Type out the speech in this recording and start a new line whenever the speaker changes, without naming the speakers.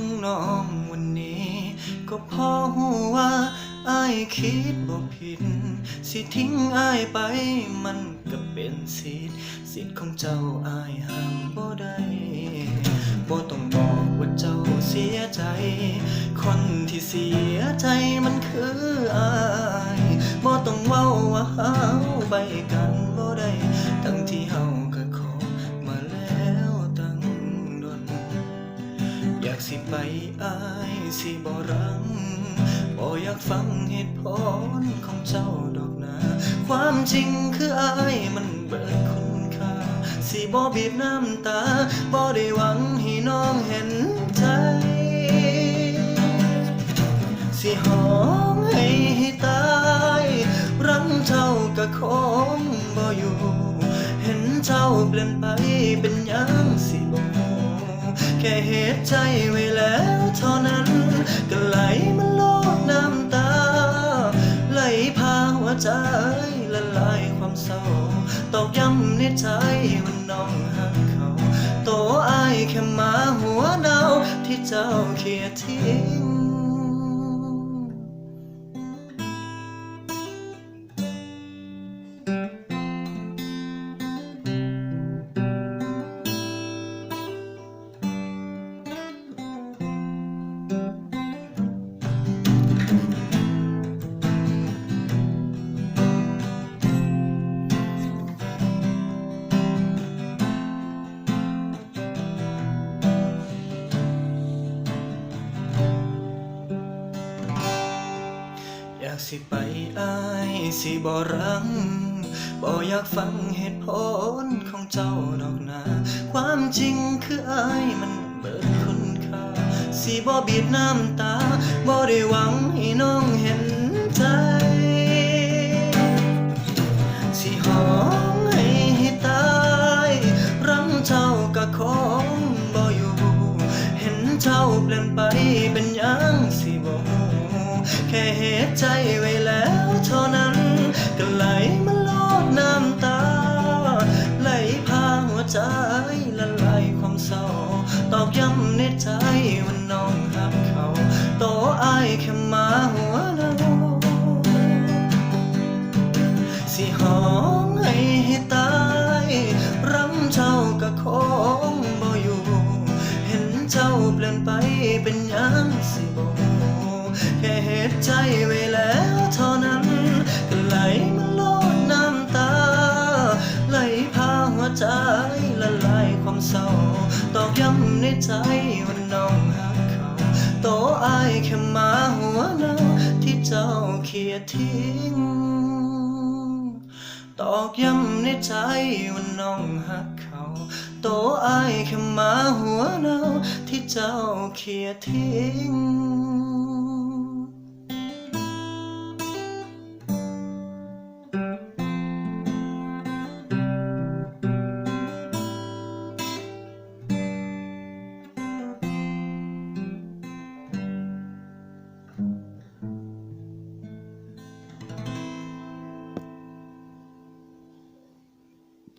ของน้องวันนี้ ก็พอหูว่าอายคิดบ่ผิด สิทิ้งอายไปมันก็เป็นสิทธิ์สิทธิ์ของเจ้าอายห้ามบ่ได้บ่ต้องบอกว่าเจ้าเสียใจ คนที่เสียใจมันคืออายบ่ต้องเว้าว่าเฮาไปกัน ไปอายสิบ่รังบ่อยากฟังเหตุผลของเจ้าดอกนาความจริงคืออายมันเบิดคุณค่าสิบ่บีบน้ำตาบ่ได้หวังให้น้องเห็นใจ สิหอมให้ตายรังเจ้าก็คงบ่อยู่ เห็นเจ้าเปลี่ยนไปเป็นยังสิบ่ แค่เหตุใจไว้แล้วเท่านั้น ก็ไหลมันโลดน้ำตา ไหลพาหัวใจละลายความเศร้าตอกย้ำในใจวันน้องหักเขาโตอายแค่มาหัวเนาที่เจ้าเขียทิ้ง สิไปอายสิบ่รังบ่อยากฟังเหตุผลของเจ้าดอกนา ความจริงคืออายมันเบิดคุณค่า สิบ่บีบน้ำตาบ่ได้หวังให้น้องเห็นใจ สิหอ ใจไว้แล้วเท่านั้นก็ไหลมาโลดน้ำตา ไหลพาหัวใจละลายความเศร้า ตอกย้ำในใจว่าน้องหักเขาโตอายแค่มาหัวเนาสิหอมให้ตายรังเจ้าก็คงบ่อยู่ เห็นเจ้าเปลี่ยนไปเป็นยัง แค่เหตุใจไว้แล้วเท่านั้นก็ไหลมาลดน้ำตา ไหลพาหัวใจละลายความเศร้าตอกย้ำในใจว่าน้องหักเขาโตอายแค่มาหัวเนาที่เจ้าเขียทิ้งตอกย้ำในใจว่าน้องหักเขาโตอายแค่มาหัวเนาที่เจ้าเขียทิ้ง